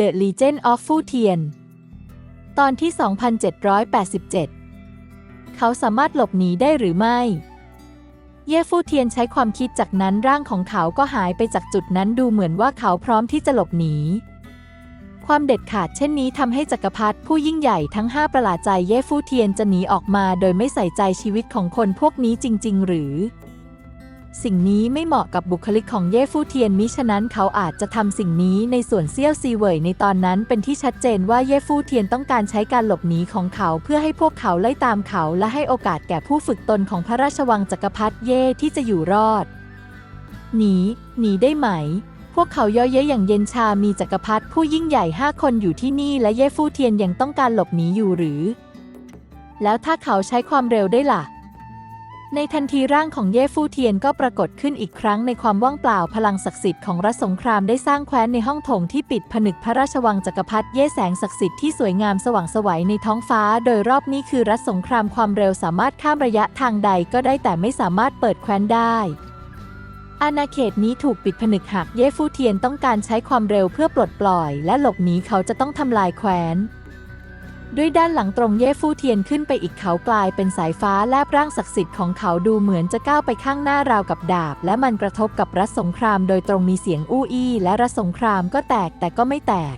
The Legend of Fu Tian ตอนที่ 2787 เขาสามารถหลบหนีได้หรือไม่ เย่ฟูเทียนใช้ความคิดจากนั้นร่างของเขาก็หายไปจากจุดนั้นดูเหมือนว่าเขาพร้อมที่จะหลบหนี ความเด็ดขาดเช่นนี้ทำให้จักรพรรดิผู้ยิ่งใหญ่ทั้งห้าประหลาดใจเย่ฟูเทียนจะหนีออกมาโดยไม่ใส่ใจชีวิตของคนพวกนี้จริง ๆ หรือ สิ่งนี้ไม่เหมาะกับบุคลิกของเย่ฟูเทียนมิฉะนั้นเขาอาจจะทำสิ่งนี้ในส่วนเซี่ยวซีเหวยในตอนนั้นเป็นที่ชัดเจนว่าเย่ฟูเทียนต้องการใช้การหลบหนีของเขา เพื่อให้พวกเขาไล่ตามเขาและให้โอกาสแก่ผู้ฝึกตนของพระราชวังจักรพรรดิเย่ที่จะอยู่รอด หนี หนีได้ไหม พวกเขาย่อเย้ยอย่างเย็นชามีจักรพรรดิผู้ยิ่งใหญ่ห้าคนอยู่ที่นี่และเย่ฟูเทียนยังต้องการหลบหนีอยู่หรือ แล้วถ้าเขาใช้ความเร็วได้ล่ะ ในทันทีร่างของเย่ฟูเทียนก็ปรากฏขึ้นอีกครั้งในความว่างเปล่าพลังศักดิ์สิทธิ์ของรัฐสงครามได้สร้างแคว้นในห้องโถงที่ปิดผนึกพระราชวังจักรพรรดิเย่แสงศักดิ์สิทธิ์ที่สวยงามสว่างไสวัยในท้องฟ้า โดยรอบนี้คือรัฐสงครามความเร็วสามารถข้ามระยะทางใดก็ได้แต่ไม่สามารถเปิดแคว้นได้อาณาเขตนี้ถูกปิดผนึกหากเย่ฟูเทียนต้องการใช้ความเร็วเพื่อปลดปล่อย และหลบหนีเขาจะต้องทำลายแคว้น ด้วยด้านหลังตรงเย่ฟู่เทียนขึ้นไปอีกเขากลายเป็นสายฟ้าแลบร่างศักดิ์สิทธิ์ของเขาดูเหมือนจะก้าวไปข้างหน้าราวกับดาบ และมันกระทบกับรัฐสงครามโดยตรงมีเสียงอู้อี้และรัฐสงครามก็แตกแต่ก็ไม่แตก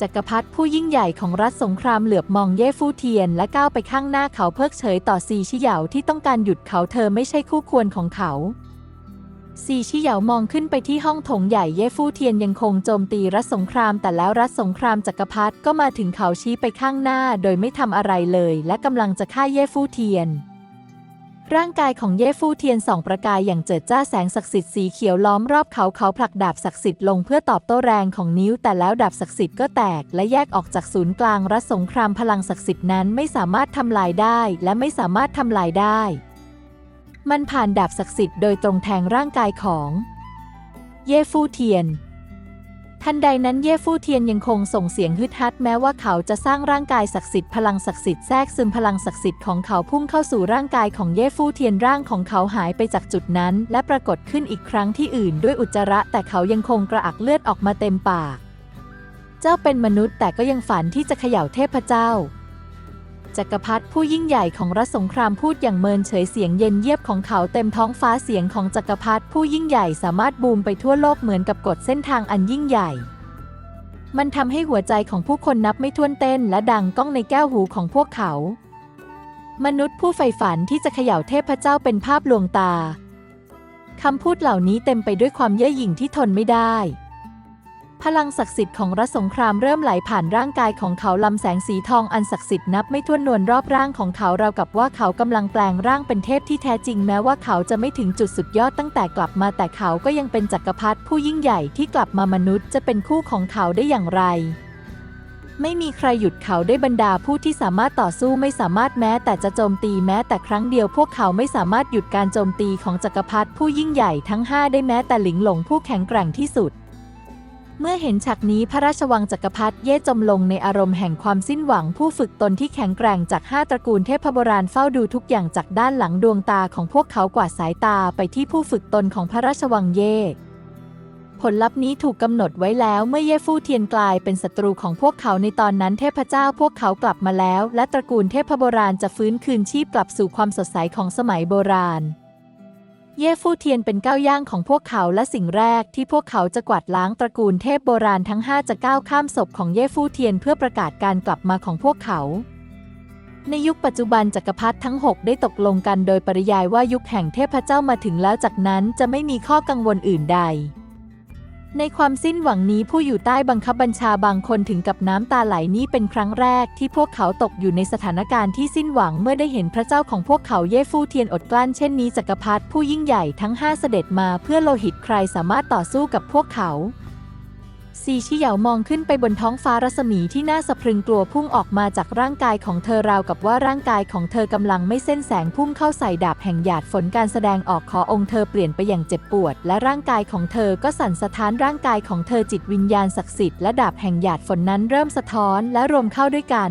จักรพรรดิผู้ยิ่งใหญ่ของรัฐสงครามเหลือบมองเย่ฟู่เทียน และก้าวไปข้างหน้าเขาเพิกเฉยต่อซีชิเหยาที่ต้องการหยุดเขาเธอไม่ใช่คู่ควรของเขา ซีชิเหยามองขึ้นไปที่ห้องโถงใหญ่เย่ฟู่เทียนยังคงโจมตีรัฐสงคราม แต่แล้วรัฐสงครามจักรพรรดิก็มาถึงเขาชี้ไปข้างหน้าโดยไม่ทำอะไรเลย และกำลังจะฆ่าเย่ฟู่เทียน ร่างกายของเย่ฟู่เทียนส่องประกายอย่างเจิดจ้าแสงศักดิ์สิทธิ์สีเขียวล้อมรอบเขาเขาผลักดาบศักดิ์สิทธิ์ลงเพื่อตอบโต้แรงของนิ้ว แต่แล้วดาบศักดิ์สิทธิ์ก็แตก และแยกออกจากศูนย์กลางรัฐสงครามพลังศักดิ์สิทธิ์นั้นไม่สามารถทำลายได้ และไม่สามารถทำลายได้ มันผ่านดาบศักดิ์สิทธิ์โดยตรงแทงร่างกายของ เย่ฟู่เทียน ทันใดนั้นเย่ฟู่เทียนยังคงส่งเสียงฮึดฮัดแม้ว่าเขาจะสร้างร่างกายศักดิ์สิทธิ์พลังศักดิ์สิทธิ์แทรกซึมพลังศักดิ์สิทธิ์ของเขาพุ่งเข้าสู่ร่างกายของเย่ฟู่เทียนร่างของเขาหายไปจากจุดนั้น และปรากฏขึ้นอีกครั้งที่อื่นด้วยอุจจาระ แต่เขายังคงกระอักเลือดออกมาเต็มปาก เจ้าเป็นมนุษย์แต่ก็ยังฝันที่จะเขย่าเทพเจ้า จักรพรรดิผู้ยิ่งใหญ่ของรัฐสงครามพูดอย่างเมินเฉยเสียงเย็นเยียบของเขาเต็มท้องฟ้าเสียงของจักรพรรดิผู้ยิ่งใหญ่สามารถบูมไปทั่วโลกเหมือนกับกฎเส้นทางอันยิ่งใหญ่ มันทำให้หัวใจของผู้คนนับไม่ถ้วนเต้นและดังก้องในแก้วหูของพวกเขา มนุษย์ผู้ใฝ่ฝันที่จะเขย่าเทพเจ้าเป็นภาพลวงตาคำพูดเหล่านี้เต็มไปด้วยความเย่อหยิ่งที่ทนไม่ได้ พลังศักดิ์สิทธิ์ของรัฐสงครามเริ่มไหลผ่านร่างกายของเขาลำแสงสีทองอันศักดิ์สิทธิ์นับไม่ถ้วนนวลรอบร่างของเขาราวกับว่าเขากำลังแปลงร่างเป็นเทพที่แท้จริงแม้ว่าเขาจะไม่ถึงจุดสุดยอดตั้งแต่กลับมาแต่เขาก็ยังเป็นจักรพรรดิผู้ยิ่งใหญ่ที่กลับมามนุษย์จะเป็นคู่ของเขาได้อย่างไร ไม่มีใครหยุดเขาได้บรรดาผู้ที่สามารถต่อสู้ไม่สามารถแม้ แต่จะโจมตีแม้แต่ครั้งเดียวพวกเขาไม่สามารถหยุดการโจมตีของจักรพรรดิผู้ยิ่งใหญ่ทั้งห้าได้แม้แต่หลิงหลงผู้แข็งแกร่งที่สุด เมื่อเห็นฉากนี้พระราชวังจักรพรรดิเย่จมลงในอารมณ์แห่งความสิ้นหวังผู้ฝึกตนที่แข็งแกร่งจากห้าตระกูลเทพโบราณเฝ้าดูทุกอย่างจากด้านหลังดวงตาของพวกเขากวาดสายตาไปที่ผู้ฝึกตนของพระราชวังเย่ผลลัพธ์นี้ถูกกำหนดไว้แล้วเมื่อเย่ฟู่เทียนกลายเป็นศัตรูของพวกเขาในตอนนั้นเทพเจ้าพวกเขากลับมาแล้ว และตระกูลเทพโบราณจะฟื้นคืนชีพกลับสู่ความสดใสของสมัยโบราณ เย่ฟู่เทียนเป็นก้าวย่างของพวกเขาและสิ่งแรกที่พวกเขาจะกวาดล้างตระกูลเทพโบราณทั้งห้าจะก้าวข้ามศพของเย่ฟู่เทียนเพื่อประกาศการกลับมาของพวกเขา ในยุคปัจจุบันจักรพรรดิทั้ง 6 ได้ตกลงกันโดยปริยายว่ายุคแห่งเทพเจ้ามาถึงแล้วจากนั้นจะไม่มีข้อกังวลอื่นใด ในความสิ้นหวังนี้ผู้อยู่ใต้บังคับบัญชาบางคนถึงกับน้ำตาไหลนี่เป็นครั้งแรกที่พวกเขาตกอยู่ในสถานการณ์ที่สิ้นหวังเมื่อได้เห็นพระเจ้าของพวกเขาเย่ฟู่เทียนอดกลั้นเช่นนี้จักรพรรดิผู้ยิ่งใหญ่ทั้งห้าเสด็จมาเพื่อโลหิตใครสามารถต่อสู้กับพวกเขา ซีชิเหยามองขึ้นไปบนท้องฟ้ารัศมีที่น่าสะพรึงกลัวพุ่งออกมาจากร่างกายของเธอราวกับว่าร่างกายของเธอกำลังไม่เส้นแสงพุ่งเข้าใส่ดาบแห่งหยาดฝนการแสดงออกขอองค์เธอเปลี่ยนไปอย่างเจ็บปวด และร่างกายของเธอก็สั่นสะท้านร่างกายของเธอจิตวิญญาณศักดิ์สิทธิ์และดาบแห่งหยาดฝนนั้นเริ่มสะท้อนและรวมเข้าด้วยกัน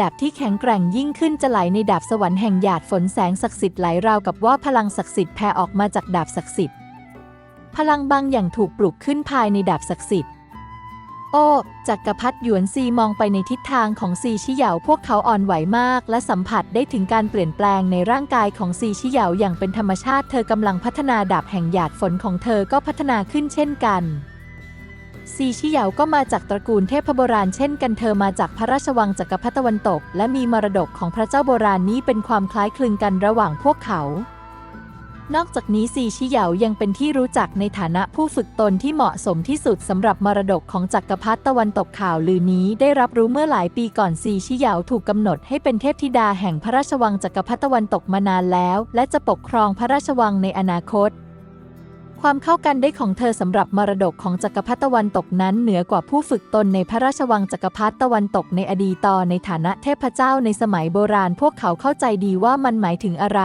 ดาบที่แข็งแกร่งยิ่งขึ้นจะไหลในดาบสวรรค์แห่งหยาดฝนแสงศักดิ์สิทธิ์ไหลราวกับว่าพลังศักดิ์สิทธิ์แผ่ออกมาจากดาบศักดิ์สิทธิ์ พลังบางอย่างถูกปลุกขึ้นภายในดาบศักดิ์สิทธิ์ โอ้จักรพรรดิหยวนซีมองไปในทิศทางของซีชิเหยาพวกเขาอ่อนไหวมาก และสัมผัสได้ถึงการเปลี่ยนแปลงในร่างกายของซีชิเหยาอย่างเป็นธรรมชาติ เธอกำลังพัฒนาดาบแห่งหยาดฝนของเธอก็พัฒนาขึ้นเช่นกันซีชิเหยาก็มาจากตระกูลเทพโบราณเช่นกันเธอมาจากพระราชวังจักรพรรดิตะวันตก และมีมรดกของพระเจ้าโบราณนี้เป็นความคล้ายคลึงกันระหว่างพวกเขา นอกจากนี้ซีชิเหยายังเป็นที่รู้จักในฐานะผู้ฝึกตนที่เหมาะสมที่สุดสำหรับมรดกของจักรพรรดิตะวันตกข่าวลือนี้ ได้รับรู้เมื่อหลายปีก่อนซีชิเหยาถูกกำหนดให้เป็นเทพธิดาแห่งพระราชวังจักรพรรดิตะวันตกมานานแล้ว และจะปกครองพระราชวังในอนาคต ความเข้ากันได้ของเธอสำหรับมรดกของจักรพรรดิตะวันตกนั้นเหนือกว่าผู้ฝึกตนในพระราชวังจักรพรรดิตะวันตกในอดีตในฐานะเทพเจ้าในสมัยโบราณ พวกเขาเข้าใจดีว่ามันหมายถึงอะไร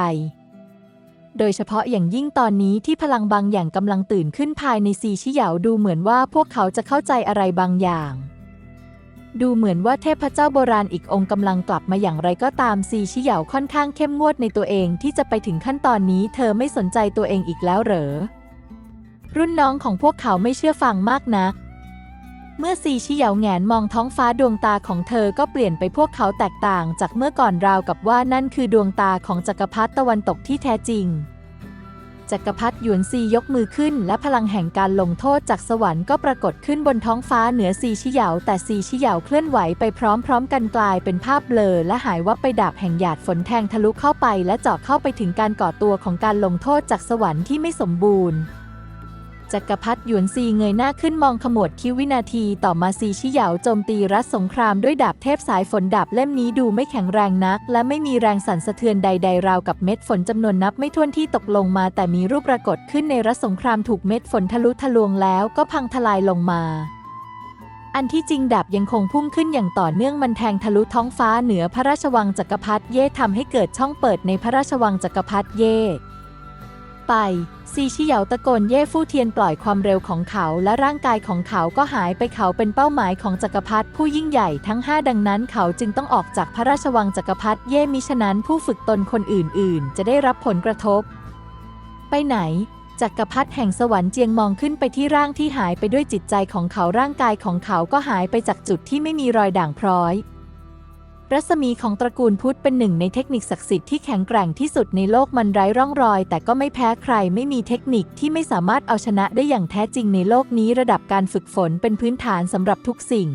โดยเฉพาะอย่างยิ่งตอนนี้ที่พลังบางอย่างกำลังตื่นขึ้นภายในซีชิเหยาดูเหมือนว่าพวกเขาจะเข้าใจอะไรบางอย่าง ดูเหมือนว่าเทพเจ้าโบราณอีกองค์กำลังกลับมาอย่างไรก็ตามซีชิเหยาค่อนข้างเข้มงวดในตัวเองที่จะไปถึงขั้นตอนนี้ เธอไม่สนใจตัวเองอีกแล้วเหรอ รุ่นน้องของพวกเขาไม่เชื่อฟังมากนัก เมื่อซีชิเหยาแงนมองท้องฟ้าดวงตาของเธอก็เปลี่ยนไปพวกเขาแตกต่างจากเมื่อก่อนราวกับว่านั่นคือดวงตาของจักรพรรดิตะวันตกที่แท้จริง จักรพรรดิหยวนซียกมือขึ้น และพลังแห่งการลงโทษจากสวรรค์ก็ปรากฏขึ้นบนท้องฟ้าเหนือซีชิเหยาแต่ซีชิเหยาเคลื่อนไหวไปพร้อมๆ กันกลายเป็นภาพเบลอและหายวับไปดาบแห่งหยาดฝนแทงทะลุเข้าไป และเจาะเข้าไปถึงการก่อตัวของการลงโทษจากสวรรค์ที่ไม่สมบูรณ์ จักรพรรดิหยวนซีเงยหน้าขึ้นมองขมวดคิ้ววินาทีต่อมาซีชิเหยาโจมตีรัฐสงครามด้วยดาบเทพสายฝนดาบเล่มนี้ดูไม่แข็งแรงนัก และไม่มีแรงสั่นสะเทือนใด ๆ ราวกับเม็ดฝนจำนวนนับไม่ถ้วนที่ตกลงมาแต่มีรูปปรากฏขึ้นในรัฐสงครามถูกเม็ดฝนทะลุทะลวงแล้วก็พังทลายลงมาอันที่จริงดาบยังคงพุ่งขึ้นอย่างต่อเนื่องมันแทงทะลุท้องฟ้าเหนือพระราชวังจักรพรรดิเย่ทำให้เกิดช่องเปิดในพระราชวังจักรพรรดิเย่ ไปซีชิเหยาตะโกนเย่ฟู่เทียนปล่อยความเร็วของเขาและร่างกายของเขาก็หายไปเขาเป็นเป้าหมายของจักรพรรดิผู้ยิ่งใหญ่ทั้งห้าดังนั้นเขาจึงต้องออกจากพระราชวังจักรพรรดิเย่มิฉะนั้นผู้ฝึกตนคนอื่น ๆ จะได้รับผลกระทบ ไปไหนจักรพรรดิแห่งสวรรค์เจียงมองขึ้นไปที่ร่างที่หายไปด้วยจิตใจของเขาร่างกายของเขาก็หายไปจากจุดที่ไม่มีรอยด่างพร้อย รัศมีของตระกูลพุทธเป็นหนึ่งในเทคนิคศักดิ์สิทธิ์ที่แข็งแกร่งที่สุดในโลกมันไร้ร่องรอย แต่ก็ไม่แพ้ใครไม่มีเทคนิคที่ไม่สามารถเอาชนะได้อย่างแท้จริงในโลกนี้ระดับการฝึกฝนเป็นพื้นฐานสำหรับทุกสิ่ง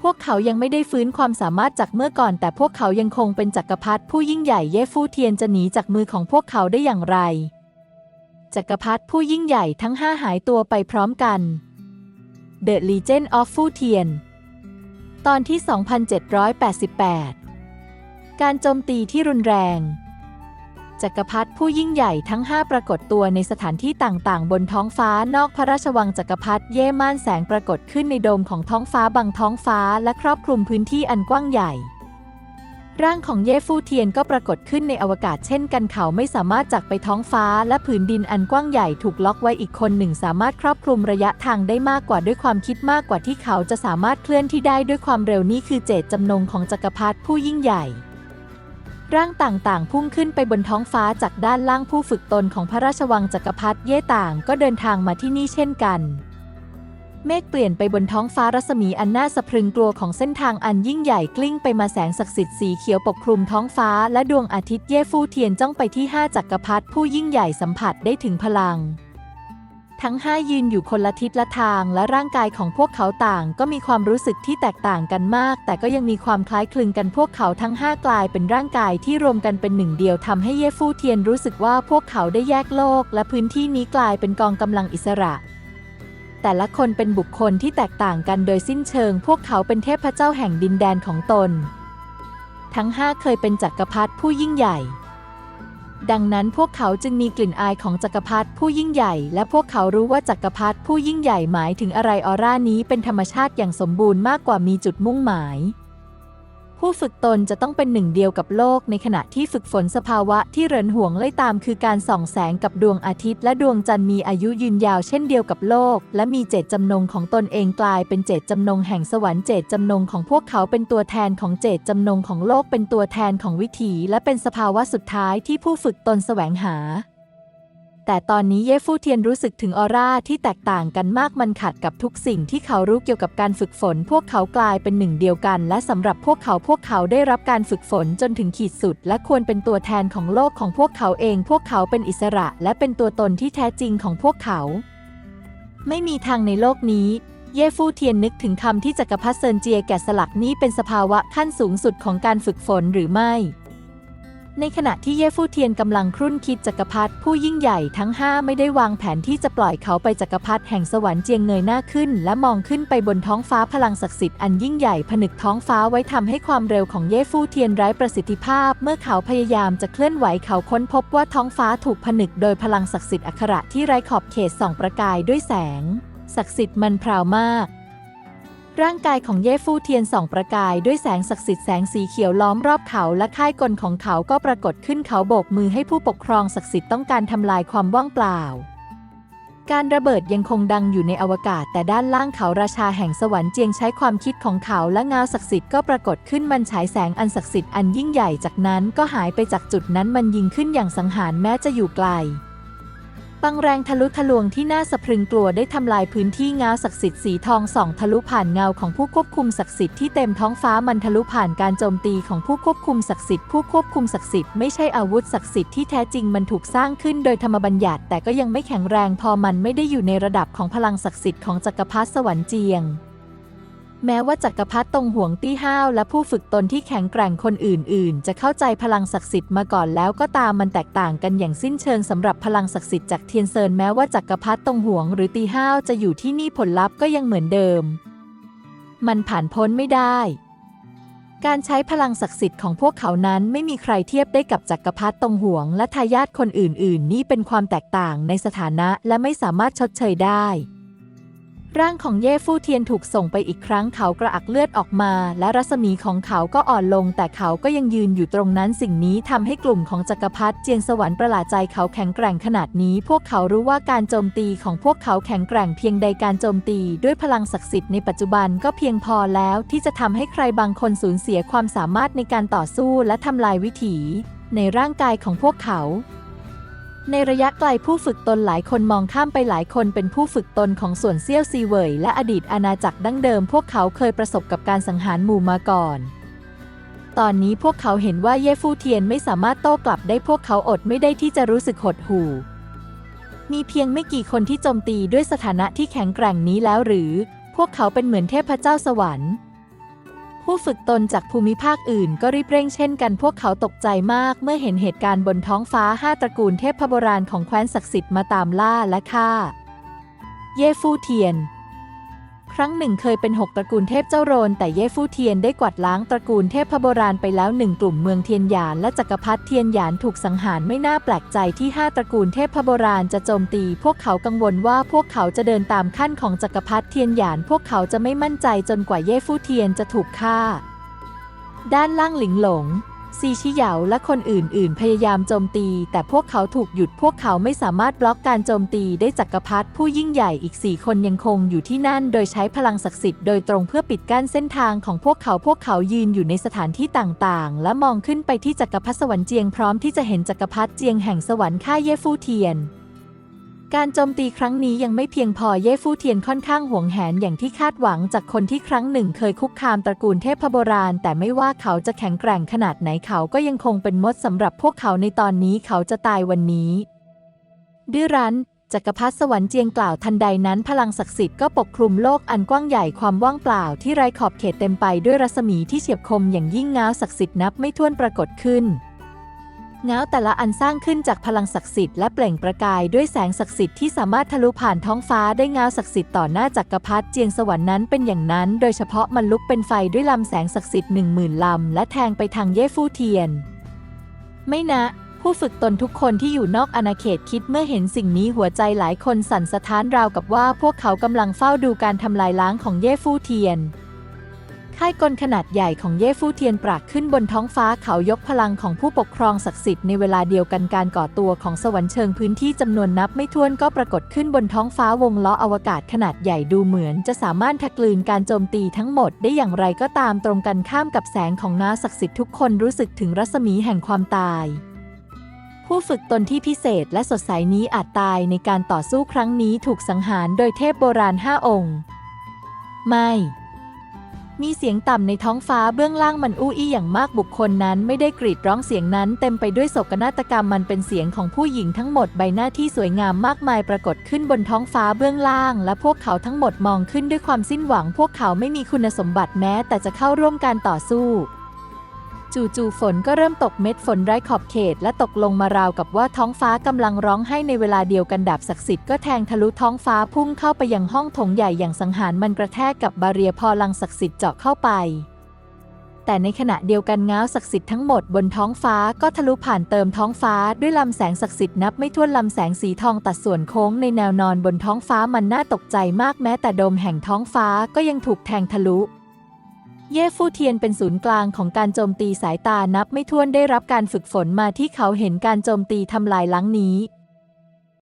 พวกเขายังไม่ได้ฟื้นความสามารถจากเมื่อก่อน แต่พวกเขายังคงเป็นจักรพรรดิผู้ยิ่งใหญ่เย่ฟู่เทียนจะหนีจากมือของพวกเขาได้อย่างไร จักรพรรดิผู้ยิ่งใหญ่ทั้งห้าหายตัวไปพร้อมกัน The Legend of ฟู่เทียน ตอนที่ 2788 การโจมตีที่รุนแรง จักรพรรดิผู้ยิ่งใหญ่ทั้ง 5 ปรากฏตัวในสถานที่ต่างๆ บนท้องฟ้านอกพระราชวังจักรพรรดิเย่ม่านแสงปรากฏขึ้นในโดมของท้องฟ้าบางท้องฟ้าและครอบคลุมพื้นที่อันกว้างใหญ่ ร่างของเย่ฟู่เทียนก็ปรากฏขึ้นในอวกาศเช่นกันเขาไม่สามารถจากไปท้องฟ้าและผืนดินอันกว้างใหญ่ถูกล็อกไว้อีกคนหนึ่ง สามารถครอบคลุมระยะทางได้มากกว่าด้วยความคิดมากกว่าที่เขาจะสามารถเคลื่อนที่ได้ด้วยความเร็วนี้คือเจตจำนงของจักรพรรดิผู้ยิ่งใหญ่ ร่างต่างๆ พุ่งขึ้นไปบนท้องฟ้าจากด้านล่างผู้ฝึกตนของพระราชวังจักรพรรดิเย่ต่างก็เดินทางมาที่นี่เช่นกัน เมฆเปลี่ยนไปบนท้องฟ้ารัศมีอันน่าสะพรึงกลัวของเส้นทางอันยิ่งใหญ่กลิ้งไปมาแสงศักดิ์สิทธิ์สีเขียวปกคลุมท้องฟ้าและดวงอาทิตย์เย่ฟู่เทียนจ้องไปที่ห้าจักรพรรดิผู้ยิ่งใหญ่สัมผัสได้ถึงพลัง ทั้งห้ายืนอยู่คนละทิศละทางและร่างกายของพวกเขาต่าง ก็มีความรู้สึกที่แตกต่างกันมาก แต่ก็ยังมีความคล้ายคลึงกันพวกเขาทั้งห้ากลายเป็นร่างกายที่รวมกันเป็นหนึ่งเดียวทำให้เย่ฟู่เทียนรู้สึกว่าพวกเขาได้แยกโลก และพื้นที่นี้กลายเป็นกองกำลังอิสระ แต่ละคนเป็นบุคคลที่แตกต่างกันโดยสิ้นเชิง พวกเขาเป็นเทพเจ้าแห่งดินแดนของตน ทั้งห้าเคยเป็นจักรพรรดิผู้ยิ่งใหญ่ ดังนั้นพวกเขาจึงมีกลิ่นอายของจักรพรรดิผู้ยิ่งใหญ่ และพวกเขารู้ว่าจักรพรรดิผู้ยิ่งใหญ่หมายถึงอะไรออร่านี้เป็นธรรมชาติอย่างสมบูรณ์มากกว่ามีจุดมุ่งหมาย ผู้ฝึกตนจะต้องเป็นหนึ่งเดียวกับโลกในขณะที่ฝึกฝนสภาวะที่เรินห่วงไล่ตามคือการส่องแสงกับดวงอาทิตย์ และดวงจันทร์มีอายุยืนยาวเช่นเดียวกับโลก และมีเจตจำนงของตนเองกลายเป็นเจตจำนงแห่งสวรรค์เจตจำนงของพวกเขาเป็นตัวแทนของเจตจำนงของโลกเป็นตัวแทนของวิถี และเป็นสภาวะสุดท้ายที่ผู้ฝึกตนแสวงหา แต่ตอนนี้เย่ฟู่เทียนรู้สึกถึงออร่าที่แตกต่างกันมากมันขัดกับทุกสิ่งที่เขารู้เกี่ยวกับการฝึกฝน พวกเขากลายเป็นหนึ่งเดียวกัน และสำหรับพวกเขาพวกเขาได้รับการฝึกฝนจนถึงขีดสุด และควรเป็นตัวแทนของโลกของพวกเขาเอง พวกเขาเป็นอิสระ และเป็นตัวตนที่แท้จริงของพวกเขา ไม่มีทางในโลกนี้ เย่ฟู่เทียนนึกถึงคำที่จักรพรรดิเซินเจียแกะสลักนี้เป็นสภาวะขั้นสูงสุดของการฝึกฝนหรือไม่ ในขณะที่เย่ฟู่เทียนกำลังครุ่นคิดจักรพรรดิผู้ยิ่งใหญ่ทั้งห้าไม่ได้วางแผนที่จะปล่อยเขาไปจักรพรรดิแห่งสวรรค์เจียงเงยหน้าขึ้น และมองขึ้นไปบนท้องฟ้าพลังศักดิ์สิทธิ์อันยิ่งใหญ่ผนึกท้องฟ้าไว้ทำให้ความเร็วของเย่ฟู่เทียนไร้ประสิทธิภาพ เมื่อเขาพยายามจะเคลื่อนไหวเขาค้นพบว่าท้องฟ้าถูกผนึกโดยพลังศักดิ์สิทธิ์อัคระที่ไร้ขอบเขตส่องประกายด้วยแสง ศักดิ์สิทธิ์มันพราวมาก ร่างกายของเย่ฟู่เทียนส่องประกายด้วยแสงศักดิ์สิทธิ์แสงสีเขียวล้อมรอบเขาและค่ายกลของเขาก็ปรากฏขึ้นเขาโบกมือให้ผู้ปกครองศักดิ์สิทธิ์ต้องการทำลายความว่างเปล่า การระเบิดยังคงดังอยู่ในอวกาศ แต่ด้านล่างเขาราชาแห่งสวรรค์เจียงใช้ความคิดของเขาและเงาศักดิ์สิทธิ์ก็ปรากฏขึ้นมันฉายแสงอันศักดิ์สิทธิ์อันยิ่งใหญ่จากนั้นก็หายไปจากจุดนั้นมันยิงขึ้นอย่างสังหารแม้จะอยู่ไกล ปังแรงทะลุทะลวงที่น่าสะพรึงกลัวได้ทำลายพื้นที่เงาศักดิ์สิทธิ์สีทองส่องทะลุผ่านเงาของผู้ควบคุมศักดิ์สิทธิ์ที่เต็มท้องฟ้ามันทะลุผ่านการโจมตีของผู้ควบคุมศักดิ์สิทธิ์ผู้ควบคุมศักดิ์สิทธิ์ไม่ใช่อาวุธศักดิ์สิทธิ์ที่แท้จริงมันถูกสร้างขึ้นโดยธรรมบัญญัติ แต่ก็ยังไม่แข็งแรงพอมันไม่ได้อยู่ในระดับของพลังศักดิ์สิทธิ์ของจักรพรรดิสวรรค์เจียง แม้ว่าจักรพรรดิตรงห่วงตี้ห้าวและผู้ฝึกตนที่แข็งแกร่งคนอื่น ๆ จะเข้าใจพลังศักดิ์สิทธิ์มาก่อนแล้วก็ตามมันแตกต่างกันอย่างสิ้นเชิงสำหรับพลังศักดิ์สิทธิ์จากเทียนเซินแม้ว่าจักรพรรดิตรงห่วงหรือตีห้าวจะอยู่ที่นี่ผลลัพธ์ก็ยังเหมือนเดิม มันผ่านพ้นไม่ได้การใช้พลังศักดิ์สิทธิ์ของพวกเขานั้นไม่มีใครเทียบได้กับจักรพรรดิตรงห่วง และทายาทคนอื่น ๆ นี่เป็นความแตกต่างในสถานะและไม่สามารถชดเชยได้ ร่างของเย่ฟู่เทียนถูกส่งไปอีกครั้งเขากระอักเลือดออกมา และรัศมีของเขาก็อ่อนลง แต่เขาก็ยังยืนอยู่ตรงนั้นสิ่งนี้ทำให้กลุ่มของจักรพรรดิเจียงสวรรค์ประหลาดใจเขาแข็งแกร่งขนาดนี้ พวกเขารู้ว่าการโจมตีของพวกเขาแข็งแกร่งเพียงใดการโจมตี ด้วยพลังศักดิ์สิทธิ์ในปัจจุบันก็เพียงพอแล้วที่จะทำให้ใครบางคนสูญเสียความสามารถในการต่อสู้และทำลายวิถี ในร่างกายของพวกเขา ในระยะไกลผู้ฝึกตนหลายคนมองข้ามไปหลายคนเป็นผู้ฝึกตนของส่วนเซี่ยวซีเวยและอดีตอาณาจักรดั้งเดิมพวกเขาเคยประสบกับการสังหารหมู่มาก่อน ตอนนี้พวกเขาเห็นว่าเย่ฟู่เทียนไม่สามารถโต้กลับได้พวกเขาอดไม่ได้ที่จะรู้สึกหดหู่ มีเพียงไม่กี่คนที่โจมตีด้วยสถานะที่แข็งแกร่งนี้แล้วหรือ พวกเขาเป็นเหมือนเทพเจ้าสวรรค์ ผู้ฝึกตนจากภูมิภาคอื่นก็รีบเร่งเช่นกันพวกเขาตกใจมากเมื่อเห็นเหตุการณ์บนท้องฟ้าห้าตระกูลเทพโบราณของแคว้นศักดิ์สิทธิ์มาตามล่าและฆ่า เย่ฟู่เทียน ครั้งหนึ่งเคยเป็นหกตระกูลเทพเจ้าโรน แต่เย่ฟู่เทียนได้กวาดล้างตระกูลเทพโบราณไปแล้วหนึ่งกลุ่มเมืองเทียนหยานและจักรพรรดิเทียนหยานถูกสังหารไม่น่าแปลกใจที่ห้าตระกูลเทพโบราณจะโจมตี พวกเขากังวลว่าพวกเขาจะเดินตามขั้นของจักรพรรดิเทียนหยาน พวกเขาจะไม่มั่นใจจนกว่าเย่ฟู่เทียนจะถูกฆ่า ด้านล่างหลิงหลง ซีชิเหยาและคนอื่น ๆ พยายามโจมตี แต่พวกเขาถูกหยุดพวกเขาไม่สามารถบล็อกการโจมตีได้จักรพรรดิผู้ยิ่งใหญ่อีกสี่คนยังคงอยู่ที่นั่น โดยใช้พลังศักดิ์สิทธิ์โดยตรงเพื่อปิดกั้นเส้นทางของพวกเขาพวกเขายืนอยู่ในสถานที่ต่าง ๆ และมองขึ้นไปที่จักรพรรดิสวรรค์เจียงพร้อมที่จะเห็นจักรพรรดิเจียงแห่งสวรรค์ค่าเย่ฟู่เทียน การโจมตีครั้งนี้ยังไม่เพียงพอเย่ฟู่เทียนค่อนข้างหวงแหนอย่างที่คาดหวังจากคนที่ครั้งหนึ่งเคยคุกคามตระกูลเทพโบราณ แต่ไม่ว่าเขาจะแข็งแกร่งขนาดไหนเขาก็ยังคงเป็นมดสำหรับพวกเขาในตอนนี้เขาจะตายวันนี้ ดื้อรั้นจักรพรรดิสวรรค์เจียงกล่าวทันใดนั้นพลังศักดิ์สิทธิ์ก็ปกคลุมโลกอันกว้างใหญ่ความว่างเปล่าที่ไร้ขอบเขตเต็มไปด้วยรัศมีที่เฉียบคมอย่างยิ่งง้าวศักดิ์สิทธิ์นับไม่ถ้วนปรากฏขึ้น เงาแต่ละอันสร้างขึ้นจากพลังศักดิ์สิทธิ์และเปล่งประกายด้วยแสงศักดิ์สิทธิ์ที่สามารถทะลุผ่านท้องฟ้าได้เงาศักดิ์สิทธิ์ต่อหน้าจักรพรรดิเจียงสวรรค์นั้นเป็นอย่างนั้น โดยเฉพาะมันลุกเป็นไฟด้วยลำแสงศักดิ์สิทธิ์หนึ่งหมื่นลำและแทงไปทางเย่ฟู่เทียน ไม่นะ ผู้ฝึกตนทุกคนที่อยู่นอกอาณาเขตคิดเมื่อเห็นสิ่งนี้หัวใจหลายคนสั่นสะท้านราวกับว่าพวกเขากำลังเฝ้าดูการทำลายล้างของเย่ฟู่เทียน ค่ายกลขนาดใหญ่ของเย่ฟู่เทียนปรากขึ้นบนท้องฟ้าเขายกพลังของผู้ปกครองศักดิ์สิทธิ์ในเวลาเดียวกันการก่อตัวของสวรรค์เชิงพื้นที่จำนวนนับไม่ถ้วนก็ปรากฏขึ้นบนท้องฟ้าวงล้ออวกาศขนาดใหญ่ดูเหมือน จะสามารถทักลืนการโจมตีทั้งหมดได้อย่างไรก็ตามตรงกันข้ามกับแสงของน้าศักดิ์สิทธิ์ทุกคนรู้สึกถึงรัศมีแห่งความตายผู้ฝึกตนที่พิเศษและสดใสนี้อาจตายในการต่อสู้ครั้งนี้ถูกสังหารโดยเทพโบราณห้าองค์ ไม่ มีเสียงต่ำในท้องฟ้าเบื้องล่างมันอู้อี้อย่างมากบุคคลนั้นไม่ได้กรีดร้องเสียงนั้น เต็มไปด้วยโศกนาฏกรรมมันเป็นเสียงของผู้หญิงทั้งหมดใบหน้าที่สวยงามมากมายปรากฏขึ้นบนท้องฟ้าเบื้องล่าง และพวกเขาทั้งหมดมองขึ้นด้วยความสิ้นหวัง พวกเขาไม่มีคุณสมบัติแม้แต่จะเข้าร่วมการต่อสู้ จู่ๆฝนก็เริ่มตกเม็ดฝนไร้ขอบเขตและตกลงมาราวกับว่าท้องฟ้ากำลังร้องให้ในเวลาเดียวกันดาบศักดิ์สิทธิ์ก็แทงทะลุท้องฟ้าพุ่งเข้าไปยังห้องโถงใหญ่อย่างสังหารมันกระแทกกับบาเรียพอลังศักดิ์สิทธิ์เจาะเข้าไป แต่ในขณะเดียวกันง้าศักดิ์สิทธิ์ทั้งหมดบนท้องฟ้าก็ทะลุผ่านเติมท้องฟ้าด้วยลำแสงศักดิ์สิทธิ์นับไม่ถ้วนลำแสงสีทองตัดส่วนโค้งในแนวนอนบนท้องฟ้ามันน่าตกใจมากแม้แต่โดมแห่งท้องฟ้าก็ยังถูกแทงทะลุ เย่ฟู่เทียนเป็นศูนย์กลางของการโจมตีสายตานับไม่ถ้วนได้รับการฝึกฝนมาที่เขาเห็นการโจมตีทำลายล้างนี้